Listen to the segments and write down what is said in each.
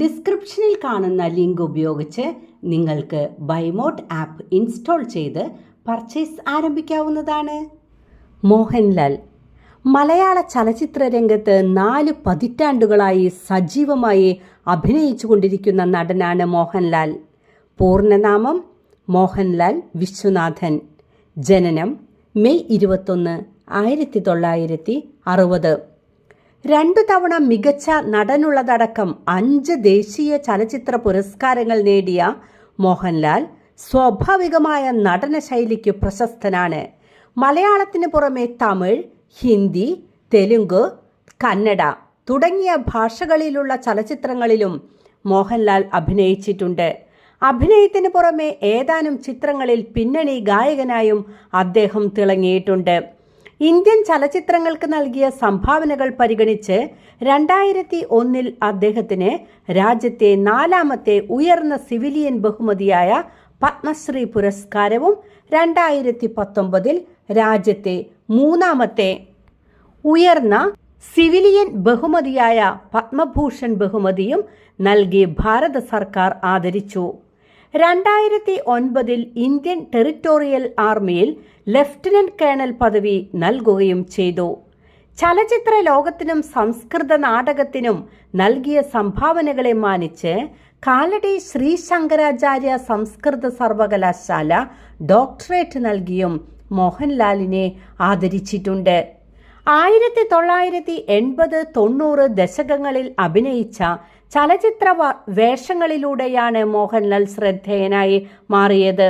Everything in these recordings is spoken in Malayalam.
ഡിസ്ക്രിപ്ഷനിൽ കാണുന്ന ലിങ്ക് ഉപയോഗിച്ച് നിങ്ങൾക്ക് ബൈമോട്ട് ആപ്പ് ഇൻസ്റ്റാൾ ചെയ്ത് പർച്ചേസ് ആരംഭിക്കാവുന്നതാണ്. മോഹൻലാൽ മലയാള ചലച്ചിത്ര രംഗത്ത് നാല് പതിറ്റാണ്ടുകളായി സജീവമായി അഭിനയിച്ചു കൊണ്ടിരിക്കുന്ന നടനാണ് മോഹൻലാൽ. പൂർണനാമം മോഹൻലാൽ വിശ്വനാഥൻ. ജനനം മെയ് ഇരുപത്തൊന്ന് ആയിരത്തി തൊള്ളായിരത്തി അറുപത്. രണ്ടു തവണ മികച്ച നടനുള്ളതടക്കം അഞ്ച് ദേശീയ ചലച്ചിത്ര പുരസ്കാരങ്ങൾ നേടിയ മോഹൻലാൽ സ്വാഭാവികമായ നടന ശൈലിക്ക് പ്രശസ്തനാണ്. മലയാളത്തിന് പുറമെ തമിഴ് ഹിന്ദി തെലുങ്ക് കന്നഡ തുടങ്ങിയ ഭാഷകളിലുള്ള ചലച്ചിത്രങ്ങളിലും മോഹൻലാൽ അഭിനയിച്ചിട്ടുണ്ട്. അഭിനയത്തിന് പുറമെ ഏതാനും ചിത്രങ്ങളിൽ പിന്നണി ഗായകനായും അദ്ദേഹം തിളങ്ങിയിട്ടുണ്ട്. ഇന്ത്യൻ ചലച്ചിത്രങ്ങൾക്ക് നൽകിയ സംഭാവനകൾ പരിഗണിച്ച് രണ്ടായിരത്തി ഒന്നിൽ അദ്ദേഹത്തിന് രാജ്യത്തെ നാലാമത്തെ ഉയർന്ന സിവിലിയൻ ബഹുമതിയായ പത്മശ്രീ പുരസ്കാരവും രണ്ടായിരത്തി പത്തൊമ്പതിൽ രാജ്യത്തെ മൂന്നാമത്തെ ഉയർന്ന സിവിലിയൻ ബഹുമതിയായ പത്മഭൂഷൺ ബഹുമതിയും നൽകി ഭാരത സർക്കാർ ആദരിച്ചു. രണ്ടായിരത്തി ഒൻപതിൽ ഇന്ത്യൻ ടെറിറ്റോറിയൽ ആർമിയിൽ ലഫ്റ്റനന്റ് കേണൽ പദവി നൽകുകയും ചെയ്തു. ചലച്ചിത്ര ലോകത്തിനും സംസ്കൃത നാടകത്തിനും നൽകിയ സംഭാവനകളെ മാനിച്ച് കാലടി ശ്രീ ശങ്കരാചാര്യ സംസ്കൃത സർവകലാശാല ഡോക്ടറേറ്റ് നൽകിയും മോഹൻലാലിനെ ആദരിച്ചിട്ടുണ്ട്. ആയിരത്തി തൊള്ളായിരത്തി എൺപത് തൊണ്ണൂറ് ദശകങ്ങളിൽ അഭിനയിച്ച ചലച്ചിത്ര വേഷങ്ങളിലൂടെയാണ് മോഹൻലാൽ ശ്രദ്ധേയനായി മാറിയത്.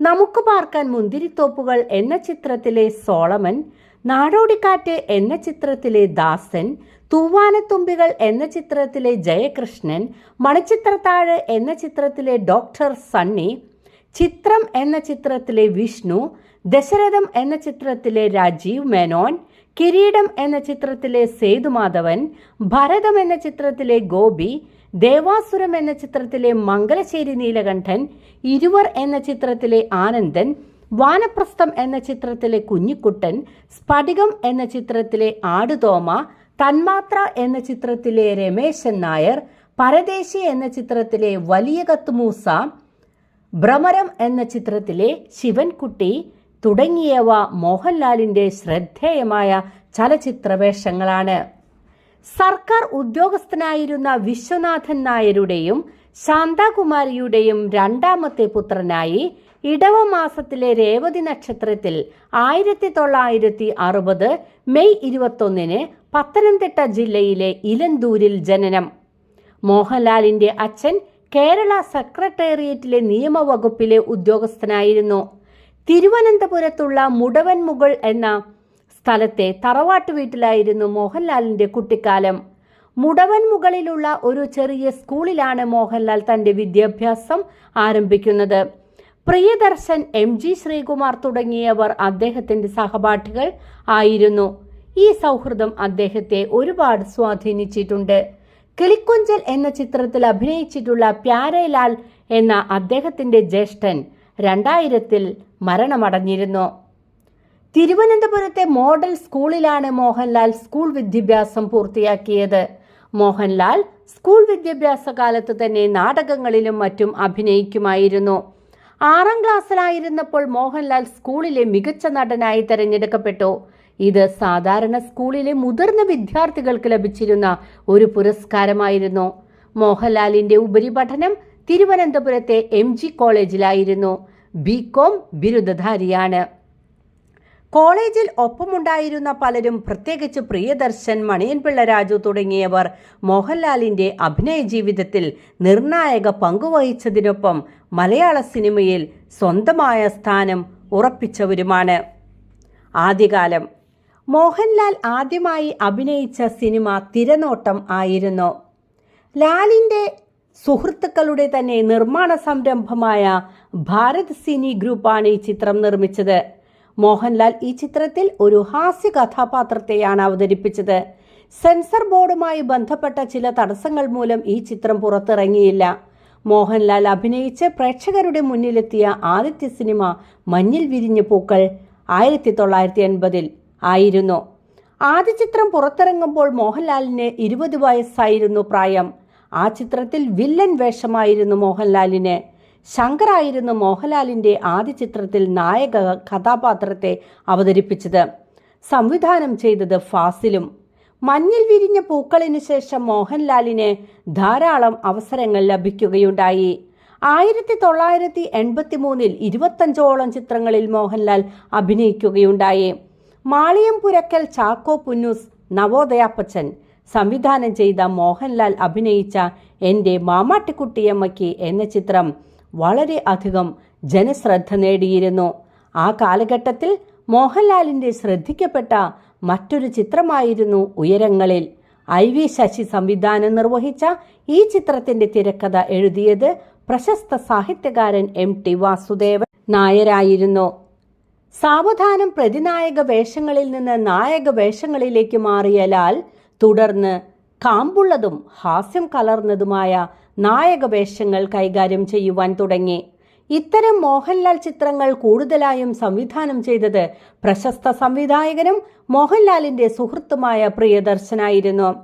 നമുക്ക് പാർക്കാൻ മുന്തിരിത്തോപ്പുകൾ എന്ന ചിത്രത്തിലെ സോളമൻ നാടോടിക്കാറ്റ് എന്ന ചിത്രത്തിലെ ദാസൻ തൂവാനത്തുമ്പികൾ എന്ന ചിത്രത്തിലെ ജയകൃഷ്ണൻ മണിച്ചിത്രത്താഴ് എന്ന ചിത്രത്തിലെ ഡോക്ടർ സണ്ണി ചിത്രം എന്ന ചിത്രത്തിലെ വിഷ്ണു ദശരഥം എന്ന ചിത്രത്തിലെ രാജീവ് മേനോൻ കിരീടം എന്ന ചിത്രത്തിലെ സേതുമാധവൻ ഭരതം എന്ന ചിത്രത്തിലെ ഗോപി ദേവാസുരം എന്ന ചിത്രത്തിലെ മംഗലശ്ശേരി നീലകണ്ഠൻ ഇരുവർ എന്ന ചിത്രത്തിലെ ആനന്ദൻ വാനപ്രസ്ഥം എന്ന ചിത്രത്തിലെ കുഞ്ഞിക്കുട്ടൻ സ്ഫടികം എന്ന ചിത്രത്തിലെ ആടുതോമ തന്മാത്ര എന്ന ചിത്രത്തിലെ രമേശൻ നായർ പരദേശി എന്ന ചിത്രത്തിലെ വലിയ കത്തുമൂസ ഭ്രമരം എന്ന ചിത്രത്തിലെ ശിവൻകുട്ടി തുടങ്ങിയവ മോഹൻലാലിന്റെ ശ്രദ്ധേയമായ ചലച്ചിത്രവേഷങ്ങളാണ്. സർക്കാർ ഉദ്യോഗസ്ഥനായിരുന്ന വിശ്വനാഥൻ നായരുടെയും ശാന്താകുമാരിയുടെയും രണ്ടാമത്തെ പുത്രനായി ഇടവ മാസത്തിലെ രേവതി നക്ഷത്രത്തിൽ ആയിരത്തി തൊള്ളായിരത്തി അറുപത് മെയ് ഇരുപത്തൊന്നിന് പത്തനംതിട്ട ജില്ലയിലെ ഇലന്തൂരിൽ ജനനം. മോഹൻലാലിന്റെ അച്ഛൻ കേരള സെക്രട്ടേറിയറ്റിലെ നിയമവകുപ്പിലെ ഉദ്യോഗസ്ഥനായിരുന്നു. തിരുവനന്തപുരത്തുള്ള മുടവൻമുകൾ എന്ന സ്ഥലത്തെ തറവാട്ട് വീട്ടിലായിരുന്നു മോഹൻലാലിന്റെ കുട്ടിക്കാലം. മുടവൻമുകളിലുള്ള ഒരു ചെറിയ സ്കൂളിലാണ് മോഹൻലാൽ തന്റെ വിദ്യാഭ്യാസം ആരംഭിക്കുന്നത്. പ്രിയദർശൻ എം ജി ശ്രീകുമാർ തുടങ്ങിയവർ അദ്ദേഹത്തിന്റെ സഹപാഠികൾ ആയിരുന്നു. ഈ സൗഹൃദം അദ്ദേഹത്തെ ഒരുപാട് സ്വാധീനിച്ചിട്ടുണ്ട്. കിളിക്കൊഞ്ചൽ എന്ന ചിത്രത്തിൽ അഭിനയിച്ചിട്ടുള്ള പ്യാരേലാൽ എന്ന അദ്ദേഹത്തിന്റെ ജ്യേഷ്ഠൻ രണ്ടായിരത്തിൽ മരണമടഞ്ഞിരുന്നു. തിരുവനന്തപുരത്തെ മോഡൽ സ്കൂളിലാണ് മോഹൻലാൽ സ്കൂൾ വിദ്യാഭ്യാസം പൂർത്തിയാക്കിയത്. മോഹൻലാൽ സ്കൂൾ വിദ്യാഭ്യാസ കാലത്ത് തന്നെ നാടകങ്ങളിലും മറ്റും അഭിനയിക്കുമായിരുന്നു. ആറാം ക്ലാസ്സിലായിരുന്നപ്പോൾ മോഹൻലാൽ സ്കൂളിലെ മികച്ച നടനായി തെരഞ്ഞെടുക്കപ്പെട്ടു. ഇത് സാധാരണ സ്കൂളിലെ മുതിർന്ന വിദ്യാർത്ഥികൾക്ക് ലഭിച്ചിരുന്ന ഒരു പുരസ്കാരമായിരുന്നു. മോഹൻലാലിന്റെ ഉപരിപഠനം തിരുവനന്തപുരത്തെ എം ജി കോളേജിലായിരുന്നു ബി കോം ബിരുദധാരിയാണ്. കോളേജിൽ ഒപ്പമുണ്ടായിരുന്ന പലരും പ്രത്യേകിച്ച് പ്രിയദർശൻ മണിയൻപിള്ള രാജു തുടങ്ങിയവർ മോഹൻലാലിന്റെ അഭിനയ ജീവിതത്തിൽ നിർണായക പങ്കുവഹിച്ചതിനൊപ്പം മലയാള സിനിമയിൽ സ്വന്തമായ സ്ഥാനം ഉറപ്പിച്ചവരുമാണ്. ആദ്യകാലം മോഹൻലാൽ ആദ്യമായി അഭിനയിച്ച സിനിമ തിരനോട്ടം ആയിരുന്നു. ലാലിന്റെ സുഹൃത്തുക്കളുടെ തന്നെ നിർമ്മാണ സംരംഭമായ ഭാരത് സിനി ഗ്രൂപ്പാണ് ഈ ചിത്രം നിർമ്മിച്ചത്. മോഹൻലാൽ ഈ ചിത്രത്തിൽ ഒരു ഹാസ്യ കഥാപാത്രത്തെയാണ് അവതരിപ്പിച്ചത്. സെൻസർ ബോർഡുമായി ബന്ധപ്പെട്ട ചില തടസ്സങ്ങൾ മൂലം ഈ ചിത്രം പുറത്തിറങ്ങിയില്ല. മോഹൻലാൽ അഭിനയിച്ച് പ്രേക്ഷകരുടെ മുന്നിലെത്തിയ ആദ്യത്തെ സിനിമ മഞ്ഞിൽ വിരിഞ്ഞ പൂക്കൾ ആയിരത്തി തൊള്ളായിരത്തി എൺപതിൽ ആയിരുന്നു. ആദ്യ ചിത്രം പുറത്തിറങ്ങുമ്പോൾ മോഹൻലാലിന് ഇരുപത് വയസ്സായിരുന്നു പ്രായം. ആ ചിത്രത്തിൽ വില്ലൻ വേഷമായിരുന്നു മോഹൻലാലിന്. ശങ്കറായിരുന്നു മോഹൻലാലിന്റെ ആദ്യ ചിത്രത്തിൽ നായക കഥാപാത്രത്തെ അവതരിപ്പിച്ചത്. സംവിധാനം ചെയ്തത് ഫാസിലും. മഞ്ഞിൽ വിരിഞ്ഞ പൂക്കളിനു ശേഷം മോഹൻലാലിന് ധാരാളം അവസരങ്ങൾ ലഭിക്കുകയുണ്ടായി. ആയിരത്തി തൊള്ളായിരത്തി എൺപത്തി മൂന്നിൽ ഇരുപത്തഞ്ചോളം ചിത്രങ്ങളിൽ മോഹൻലാൽ അഭിനയിക്കുകയുണ്ടായി. മാളിയം പുരക്കൽ ചാക്കോ പുന്നൂസ് നവോദയാപ്പച്ചൻ സംവിധാനം ചെയ്ത മോഹൻലാൽ അഭിനയിച്ച എന്റെ മാമാട്ടിക്കുട്ടിയമ്മയ്ക്ക് എന്ന ചിത്രം വളരെ അധികം ജനശ്രദ്ധ നേടിയിരുന്നു. ആ കാലഘട്ടത്തിൽ മോഹൻലാലിന്റെ ശ്രദ്ധിക്കപ്പെട്ട മറ്റൊരു ചിത്രമായിരുന്നു ഉയരങ്ങളിൽ. ഐ വി ശശി സംവിധാനം നിർവഹിച്ച ഈ ചിത്രത്തിന്റെ തിരക്കഥ എഴുതിയത് പ്രശസ്ത സാഹിത്യകാരൻ എം ടി വാസുദേവൻ നായരായിരുന്നു. സാവധാനം പ്രതിനായക വേഷങ്ങളിൽ നിന്ന് നായക വേഷങ്ങളിലേക്ക് മാറിയ ലാൽ തുടർന്ന് കാമ്പുള്ളതും ഹാസ്യം കലർന്നതുമായ നായകവേഷങ്ങൾ കൈകാര്യം ചെയ്യുവാൻ തുടങ്ങി. ഇത്തരം മോഹൻലാൽ ചിത്രങ്ങൾ കൂടുതലായും സംവിധാനം ചെയ്തത് പ്രശസ്ത സംവിധായകനും മോഹൻലാലിന്റെ സുഹൃത്തുമായ പ്രിയദർശനായിരുന്നു.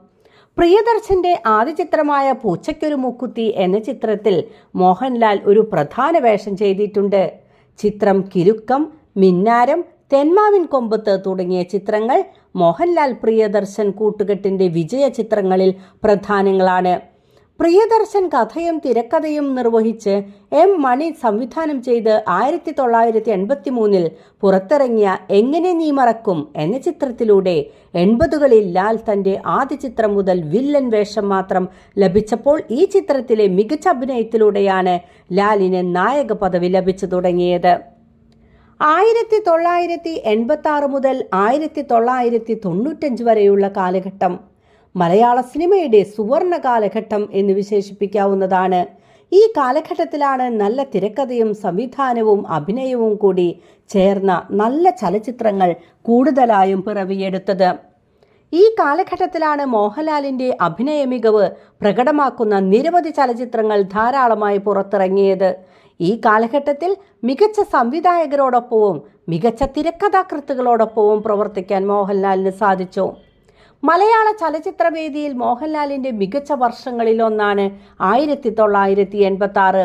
പ്രിയദർശന്റെ ആദ്യ ചിത്രമായ പൂച്ചയ്ക്കൊരു മൂക്കുത്തി എന്ന ചിത്രത്തിൽ മോഹൻലാൽ ഒരു പ്രധാന വേഷം ചെയ്തിട്ടുണ്ട്. ചിത്രം കിരുക്കം മിന്നാരം തെന്മാവിൻ കൊമ്പത്ത് തുടങ്ങിയ ചിത്രങ്ങൾ മോഹൻലാൽ പ്രിയദർശൻ കൂട്ടുകെട്ടിന്റെ വിജയ ചിത്രങ്ങളിൽ പ്രധാനങ്ങളാണ്. പ്രിയദർശൻ കഥയും തിരക്കഥയും നിർവഹിച്ച് എം മണി സംവിധാനം ചെയ്ത് ആയിരത്തി തൊള്ളായിരത്തി എൺപത്തി മൂന്നിൽ പുറത്തിറങ്ങിയ എങ്ങനെ നീ മറക്കും എന്ന ചിത്രത്തിലൂടെ എൺപതുകളിൽ ലാൽ തന്റെ ആദ്യ ചിത്രം മുതൽ വില്ലൻ വേഷം മാത്രം ലഭിച്ചപ്പോൾ ഈ ചിത്രത്തിലെ മികച്ച അഭിനയത്തിലൂടെയാണ് ലാലിന് നായക പദവി ലഭിച്ചു തുടങ്ങിയത്. ആയിരത്തി തൊള്ളായിരത്തി എൺപത്തി ആറ് മുതൽ ആയിരത്തി തൊള്ളായിരത്തി തൊണ്ണൂറ്റഞ്ച് വരെയുള്ള കാലഘട്ടം. മലയാള സിനിമയുടെ സുവർണ കാലഘട്ടം എന്ന് വിശേഷിപ്പിക്കാവുന്നതാണ്. ഈ കാലഘട്ടത്തിലാണ് നല്ല തിരക്കഥയും സംവിധാനവും അഭിനയവും കൂടി ചേർന്ന നല്ല ചലച്ചിത്രങ്ങൾ കൂടുതലായും പിറവിയെടുത്തത്. ഈ കാലഘട്ടത്തിലാണ് മോഹൻലാലിന്റെ അഭിനയ മികവ് പ്രകടമാക്കുന്ന നിരവധി ചലച്ചിത്രങ്ങൾ ധാരാളമായി പുറത്തിറങ്ങിയത്. ഈ കാലഘട്ടത്തിൽ മികച്ച സംവിധായകരോടൊപ്പവും മികച്ച തിരക്കഥാകൃത്തുകളോടൊപ്പവും പ്രവർത്തിക്കാൻ മോഹൻലാലിന് സാധിച്ചു. മലയാള ചലച്ചിത്രവേദിയിൽ മോഹൻലാലിന്റെ മികച്ച വർഷങ്ങളിലൊന്നാണ് ആയിരത്തി തൊള്ളായിരത്തി എൺപത്തി ആറ്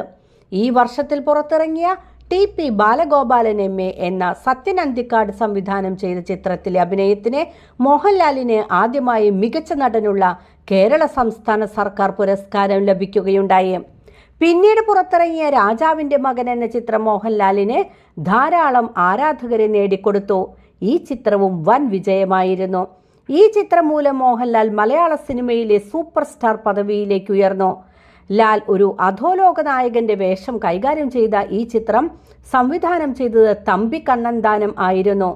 ഈ വർഷത്തിൽ പുറത്തിറങ്ങിയ T P Balagopalan M A എന്ന സത്യൻ അന്തിക്കാട് സംവിധാനം ചെയ്ത ചിത്രത്തിലെ അഭിനയത്തിന് മോഹൻലാലിന് ആദ്യമായി മികച്ച നടനുള്ള കേരള സംസ്ഥാന സർക്കാർ പുരസ്കാരം ലഭിക്കുകയുണ്ടായി. പിന്നീട് പുറത്തിറങ്ങിയ രാജാവിന്റെ മകൻ എന്ന ചിത്രം മോഹൻലാലിന് ധാരാളം ആരാധകരെ നേടിക്കൊടുത്തു. ഈ ചിത്രവും വൻ വിജയമായിരുന്നു. ഈ ചിത്രം മൂലം മോഹൻലാൽ മലയാള സിനിമയിലെ സൂപ്പർ സ്റ്റാർ പദവിയിലേക്ക് ഉയർന്നു. ലാൽ ഒരു അധോലോക നായകന്റെ വേഷം കൈകാര്യം ചെയ്ത ഈ ചിത്രം സംവിധാനം ചെയ്തത് തമ്പി കണ്ണന്താനം ആയിരുന്നു.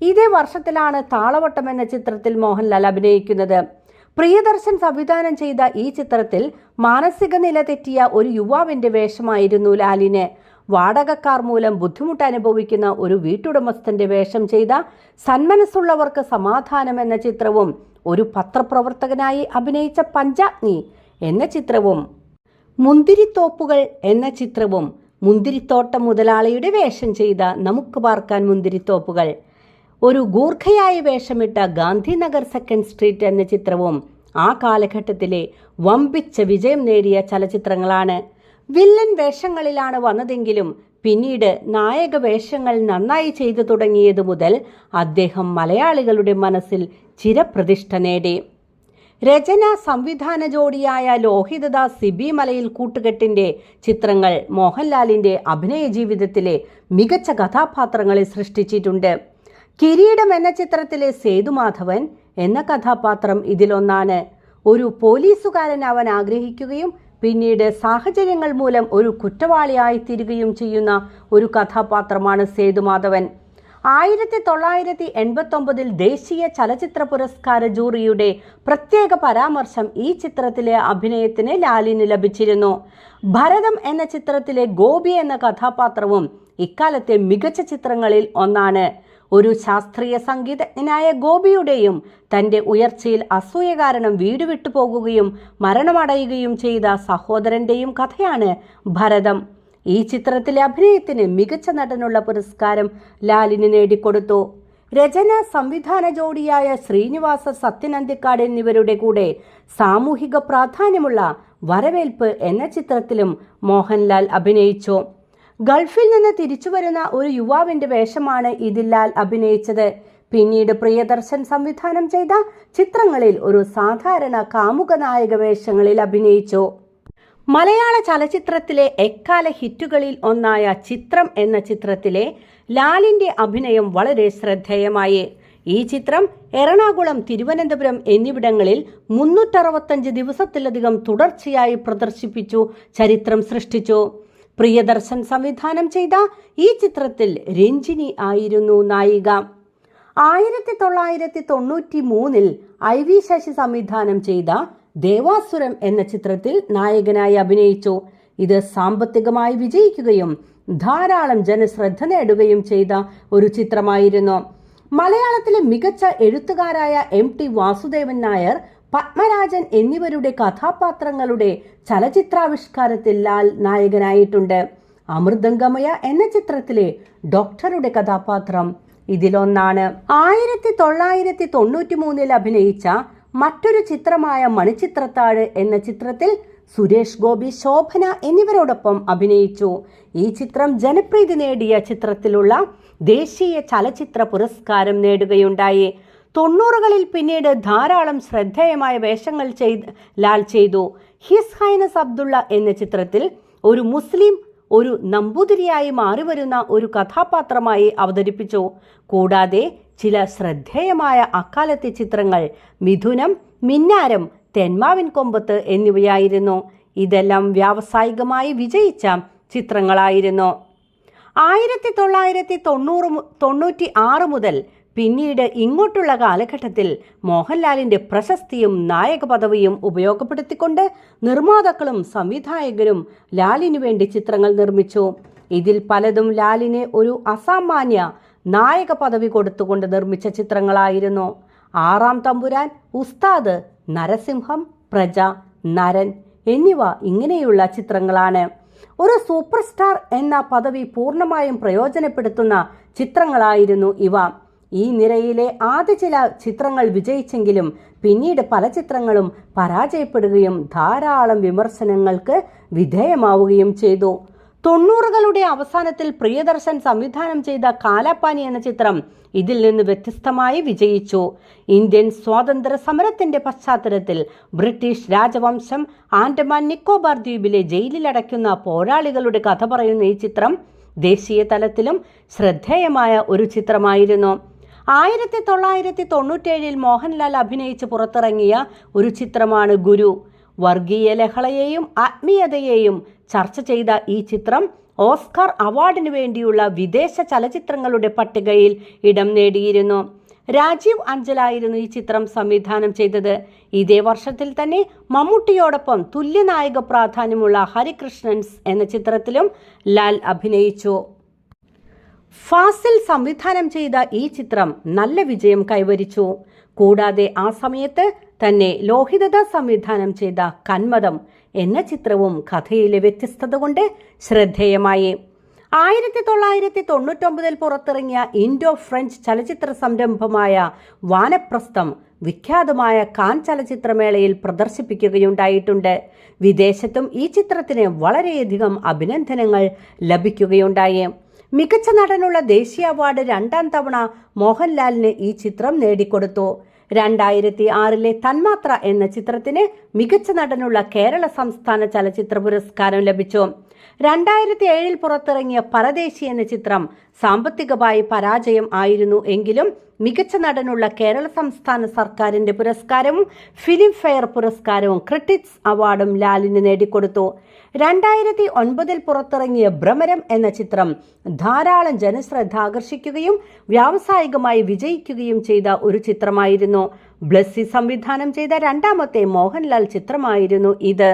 ഇതേ വർഷത്തിലാണ് താളവട്ടം എന്ന ചിത്രത്തിൽ മോഹൻലാൽ അഭിനയിക്കുന്നത്. പ്രിയദർശൻ സംവിധാനം ചെയ്ത ഈ ചിത്രത്തിൽ മാനസിക നില തെറ്റിയ ഒരു യുവാവിന്റെ വേഷമായിരുന്നു ലാലിന്. വാടകക്കാർ മൂലം ബുദ്ധിമുട്ട് അനുഭവിക്കുന്ന ഒരു വീട്ടുടമസ്ഥന്റെ വേഷം ചെയ്ത സന്മനസ്സുള്ളവർക്ക് സമാധാനം എന്ന ചിത്രവും ഒരു പത്രപ്രവർത്തകനായി അഭിനയിച്ച പഞ്ചാഗ്നി എന്ന ചിത്രവും മുന്തിരിത്തോപ്പുകൾ എന്ന ചിത്രവും മുന്തിരിത്തോട്ട മുതലാളിയുടെ വേഷം ചെയ്ത നമുക്ക് പാർക്കാൻ മുന്തിരിത്തോപ്പുകൾ. ഒരു ഗൂർഖയായി വേഷമിട്ട ഗാന്ധിനഗർ സെക്കൻഡ് സ്ട്രീറ്റ് എന്ന ചിത്രവും ആ കാലഘട്ടത്തിലെ വമ്പിച്ച വിജയം നേടിയ ചലച്ചിത്രങ്ങളാണ്. വില്ലൻ വേഷങ്ങളിലാണ് വന്നതെങ്കിലും പിന്നീട് നായക വേഷങ്ങൾ നന്നായി ചെയ്തു തുടങ്ങിയതു മുതൽ അദ്ദേഹം മലയാളികളുടെ മനസ്സിൽ ചിരപ്രതിഷ്ഠ നേടി. രചന സംവിധാന ജോഡിയായ ലോഹിതദാസ് സിബി മലയിൽ കൂട്ടുകെട്ടിന്റെ ചിത്രങ്ങൾ മോഹൻലാലിന്റെ അഭിനയ ജീവിതത്തിലെ മികച്ച കഥാപാത്രങ്ങളെ സൃഷ്ടിച്ചിട്ടുണ്ട്. കിരീടം എന്ന ചിത്രത്തിലെ സേതുമാധവൻ എന്ന കഥാപാത്രം ഇതിലൊന്നാണ്. ഒരു പോലീസുകാരനാവാൻ ആഗ്രഹിക്കുകയും പിന്നീട് സാഹചര്യങ്ങൾ മൂലം ഒരു കുറ്റവാളിയായി തീരുകയും ചെയ്യുന്ന ഒരു കഥാപാത്രമാണ് സേതുമാധവൻ. ആയിരത്തി തൊള്ളായിരത്തി എൺപത്തൊമ്പതിൽ ദേശീയ ചലച്ചിത്ര പുരസ്കാര ജൂറിയുടെ പ്രത്യേക പരാമർശം ഈ ചിത്രത്തിലെ അഭിനയത്തിന് ലാലിന് ലഭിച്ചിരുന്നു. ഭരതം എന്ന ചിത്രത്തിലെ ഗോപി എന്ന കഥാപാത്രവും ഇക്കാലത്തെ മികച്ച ചിത്രങ്ങളിൽ ഒന്നാണ്. ഒരു ശാസ്ത്രീയ സംഗീതജ്ഞനായ ഗോപിയുടെയും തന്റെ ഉയർച്ചയിൽ അസൂയ കാരണം വീട് വിട്ടുപോകുകയും മരണമടയുകയും ചെയ്ത സഹോദരന്റെയും കഥയാണ് ഭരതം. ഈ ചിത്രത്തിലെ അഭിനയത്തിന് മികച്ച നടനുള്ള പുരസ്കാരം ലാലിന് നേടിക്കൊടുത്തു. രചന സംവിധാന ജോഡിയായ ശ്രീനിവാസ സത്യനന്ദിക്കാട് എന്നിവരുടെ കൂടെ സാമൂഹിക പ്രാധാന്യമുള്ള വരവേൽപ്പ് എന്ന ചിത്രത്തിലും മോഹൻലാൽ അഭിനയിച്ചു. ഗൾഫിൽ നിന്ന് തിരിച്ചു വരുന്ന ഒരു യുവാവിന്റെ വേഷമാണ് ഇതിലാൽ അഭിനയിച്ചത്. പിന്നീട് പ്രിയദർശൻ സംവിധാനം ചെയ്ത ചിത്രങ്ങളിൽ ഒരു സാധാരണ കാമുക നായക വേഷങ്ങളിൽ അഭിനയിച്ചു. മലയാള ചലച്ചിത്രത്തിലെ എക്കാല ഹിറ്റുകളിൽ ഒന്നായ ചിത്രം എന്ന ചിത്രത്തിലെ ലാലിന്റെ അഭിനയം വളരെ ശ്രദ്ധേയമായി. ഈ ചിത്രം എറണാകുളം തിരുവനന്തപുരം എന്നിവിടങ്ങളിൽ മുന്നൂറ്ററുപത്തഞ്ച് ദിവസത്തിലധികം തുടർച്ചയായി പ്രദർശിപ്പിച്ചു ചരിത്രം സൃഷ്ടിച്ചു. പ്രിയദർശൻ സംവിധാനം ചെയ്ത ഈ ചിത്രത്തിൽ രഞ്ജിനി ആയിരുന്നു നായിക. ആയിരത്തി തൊള്ളായിരത്തി തൊണ്ണൂറ്റി മൂന്നിൽ ഐ വി ശശി സംവിധാനം ചെയ്ത ദേവാസുരം എന്ന ചിത്രത്തിൽ നായകനായി അഭിനയിച്ചു. ഇത് സാമ്പത്തികമായി വിജയിക്കുകയും ധാരാളം ജനശ്രദ്ധ നേടുകയും ചെയ്ത ഒരു ചിത്രമായിരുന്നു. മലയാളത്തിലെ മികച്ച എഴുത്തുകാരായ എം ടി വാസുദേവൻ നായർ പത്മരാജൻ എന്നിവരുടെ കഥാപാത്രങ്ങളുടെ ചലച്ചിത്രാവിഷ്കാരത്തിൽ ലാൽ നായകനായിട്ടുണ്ട്. അമൃതംഗമയ എന്ന ചിത്രത്തിലെ ഡോക്ടറുടെ കഥാപാത്രം ഇതിലൊന്നാണ്. ആയിരത്തി തൊള്ളായിരത്തി തൊണ്ണൂറ്റി മൂന്നിൽ അഭിനയിച്ച മറ്റൊരു ചിത്രമായ മണിച്ചിത്രത്താഴ് എന്ന ചിത്രത്തിൽ സുരേഷ് ഗോപി ശോഭന എന്നിവരോടൊപ്പം അഭിനയിച്ചു. ഈ ചിത്രം ജനപ്രീതി നേടിയ ചിത്രത്തിലുള്ള ദേശീയ ചലച്ചിത്ര പുരസ്കാരം നേടുകയുണ്ടായി. തൊണ്ണൂറുകളിൽ പിന്നീട് ധാരാളം ശ്രദ്ധേയമായ വേഷങ്ങൾ ചെയ്ത് ലാൽ ചെയ്തു. ഹിസ് ഹൈനസ് അബ്ദുള്ള എന്ന ചിത്രത്തിൽ ഒരു മുസ്ലിം ഒരു നമ്പൂതിരിയായി മാറിവരുന്ന ഒരു കഥാപാത്രമായി അവതരിപ്പിച്ചു. കൂടാതെ ചില ശ്രദ്ധേയമായ അക്കാലത്തെ ചിത്രങ്ങൾ മിഥുനം മിന്നാരം തെന്മാവിൻ കൊമ്പത്ത് എന്നിവയായിരുന്നു. ഇതെല്ലാം വ്യാവസായികമായി വിജയിച്ച ചിത്രങ്ങളായിരുന്നു. ആയിരത്തി തൊള്ളായിരത്തി തൊണ്ണൂറ് തൊണ്ണൂറ്റി ആറ് മുതൽ പിന്നീട് ഇങ്ങോട്ടുള്ള കാലഘട്ടത്തിൽ മോഹൻലാലിന്റെ പ്രശസ്തിയും നായക പദവിയും ഉപയോഗപ്പെടുത്തിക്കൊണ്ട് നിർമ്മാതാക്കളും സംവിധായകരും ലാലിനു വേണ്ടി ചിത്രങ്ങൾ നിർമ്മിച്ചു. ഇതിൽ പലതും ലാലിനെ ഒരു അസാമാന്യ നായക പദവി കൊടുത്തുകൊണ്ട് നിർമ്മിച്ച ചിത്രങ്ങളായിരുന്നു. ആറാം തമ്പുരാൻ ഉസ്താദ് നരസിംഹം പ്രജ നരൻ എന്നിവ ഇങ്ങനെയുള്ള ചിത്രങ്ങളാണ്. ഒരു സൂപ്പർ സ്റ്റാർ എന്ന പദവി പൂർണമായും പ്രയോജനപ്പെടുത്തുന്ന ചിത്രങ്ങളായിരുന്നു ഇവ. ഈ നിരയിലെ ആദ്യ ചില ചിത്രങ്ങൾ വിജയിച്ചെങ്കിലും പിന്നീട് പല ചിത്രങ്ങളും പരാജയപ്പെടുകയും ധാരാളം വിമർശനങ്ങൾക്ക് വിധേയമാവുകയും ചെയ്തു. തൊണ്ണൂറുകളുടെ അവസാനത്തിൽ പ്രിയദർശൻ സംവിധാനം ചെയ്ത കാലാപ്പാനി എന്ന ചിത്രം ഇതിൽ നിന്ന് വ്യത്യസ്തമായി വിജയിച്ചു. ഇന്ത്യൻ സ്വാതന്ത്ര്യ സമരത്തിന്റെ പശ്ചാത്തലത്തിൽ ബ്രിട്ടീഷ് രാജവംശം ആൻഡമാൻ നിക്കോബാർ ദ്വീപിലെ ജയിലിലടയ്ക്കുന്ന പോരാളികളുടെ കഥ പറയുന്ന ഈ ചിത്രം ദേശീയ തലത്തിലും ശ്രദ്ധേയമായ ഒരു ചിത്രമായിരുന്നു. ആയിരത്തി തൊള്ളായിരത്തി തൊണ്ണൂറ്റേഴിൽ മോഹൻലാൽ അഭിനയിച്ച് പുറത്തിറങ്ങിയ ഒരു ചിത്രമാണ് ഗുരു. വർഗീയ ലഹളയെയും ആത്മീയതയെയും ചർച്ച ചെയ്ത ഈ ചിത്രം ഓസ്കാർ അവാർഡിന് വേണ്ടിയുള്ള വിദേശ ചലച്ചിത്രങ്ങളുടെ പട്ടികയിൽ ഇടം നേടിയിരുന്നു. രാജീവ് അഞ്ചലായിരുന്നു ഈ ചിത്രം സംവിധാനം ചെയ്തത്. ഇതേ വർഷത്തിൽ തന്നെ മമ്മൂട്ടിയോടൊപ്പം തുല്യനായക പ്രാധാന്യമുള്ള ഹരികൃഷ്ണൻസ് എന്ന ചിത്രത്തിലും ലാൽ അഭിനയിച്ചു. ഫാസിൽ സംവിധാനം ചെയ്ത ഈ ചിത്രം നല്ല വിജയം കൈവരിച്ചു. കൂടാതെ ആ സമയത്ത് തന്നെ ലോഹിതദ സംവിധാനം ചെയ്ത കന്മതം എന്ന ചിത്രവും കഥയിലെ വ്യത്യസ്തത കൊണ്ട് ശ്രദ്ധേയമായി. ആയിരത്തി തൊള്ളായിരത്തി തൊണ്ണൂറ്റൊമ്പതിൽ പുറത്തിറങ്ങിയ ഇൻഡോ ഫ്രഞ്ച് ചലച്ചിത്ര സംരംഭമായ വാനപ്രസ്ഥം വിഖ്യാതമായ കാൻ ചലച്ചിത്രമേളയിൽ പ്രദർശിപ്പിക്കുകയുണ്ടായിട്ടുണ്ട്. വിദേശത്തും ഈ ചിത്രത്തിന് വളരെയധികം അഭിനന്ദനങ്ങൾ ലഭിക്കുകയുണ്ടായി. മികച്ച നടനുള്ള ദേശീയ അവാർഡ് രണ്ടാം തവണ മോഹൻലാലിന് ഈ ചിത്രം നേടിക്കൊടുത്തു. രണ്ടായിരത്തി ആറിലെ തന്മാത്ര എന്ന ചിത്രത്തിന് മികച്ച നടനുള്ള കേരള സംസ്ഥാന ചലച്ചിത്ര പുരസ്കാരം ലഭിച്ചു. രണ്ടായിരത്തി ഏഴിൽ പുറത്തിറങ്ങിയ പരദേശി എന്ന ചിത്രം സാമ്പത്തികമായി പരാജയം ആയിരുന്നു എങ്കിലും മികച്ച നടനുള്ള കേരള സംസ്ഥാന സർക്കാരിന്റെ പുരസ്കാരവും ഫിലിം ഫെയർ പുരസ്കാരവും ക്രിട്ടിക്സ് അവാർഡും ലാലിന് നേടിക്കൊടുത്തു. രണ്ടായിരത്തി ഒൻപതിൽ പുറത്തിറങ്ങിയ ഭ്രമരം എന്ന ചിത്രം ധാരാളം ജനശ്രദ്ധ ആകർഷിക്കുകയും വ്യാവസായികമായി വിജയിക്കുകയും ചെയ്ത ഒരു ചിത്രമായിരുന്നു. ബ്ലസ്സി സംവിധാനം ചെയ്ത രണ്ടാമത്തെ മോഹൻലാൽ ചിത്രമായിരുന്നു ഇത്.